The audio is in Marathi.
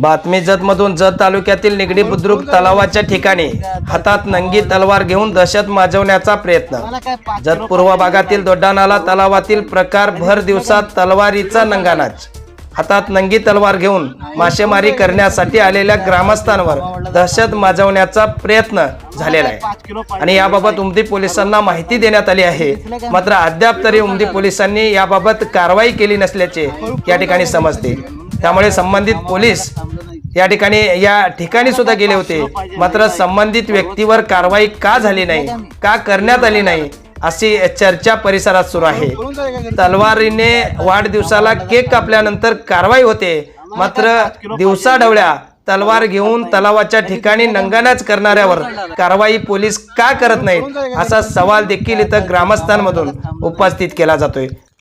बातमी जतमधून जत तालुक्यातील निगडी बुद्रुक तलावाच्या ठिकाणी हातात नंगी तलवार घेऊन दहशत माजवण्याचा प्रयत्न. जत पूर्व भागातील दोड्डानाला तलावातील प्रकार भर दिवसात तलवारीचा नंगानाच. हातात नंगी तलवार घेऊन मासेमारी करण्यासाठी आलेल्या ग्रामस्थांवर दहशत माजवण्याचा प्रयत्न झालेला आहे. आणि याबाबत उमदी पोलिसांना माहिती देण्यात आली आहे. मात्र अद्याप तरी उमदी पोलिसांनी याबाबत कारवाई केली नसल्याचे या ठिकाणी समजते. त्यामुळे संबंधित पोलीस या ठिकाणी या ठिकाणी सुद्धा गेले होते. मात्र संबंधित व्यक्तीवर कारवाई का झाली नाही का करण्यात आली नाही अशी चर्चा परिसरात सुरू आहे. तलवारीने वाढदिवसाला केक कापल्यानंतर कारवाई होते. मात्र दिवसा ढवळ्या तलवार घेऊन तलावाच्या ठिकाणी नंगानाच करणाऱ्यावर कारवाई पोलीस का करत नाहीत असा सवाल देखील इथं ग्रामस्थांमधून उपस्थित केला जातोय.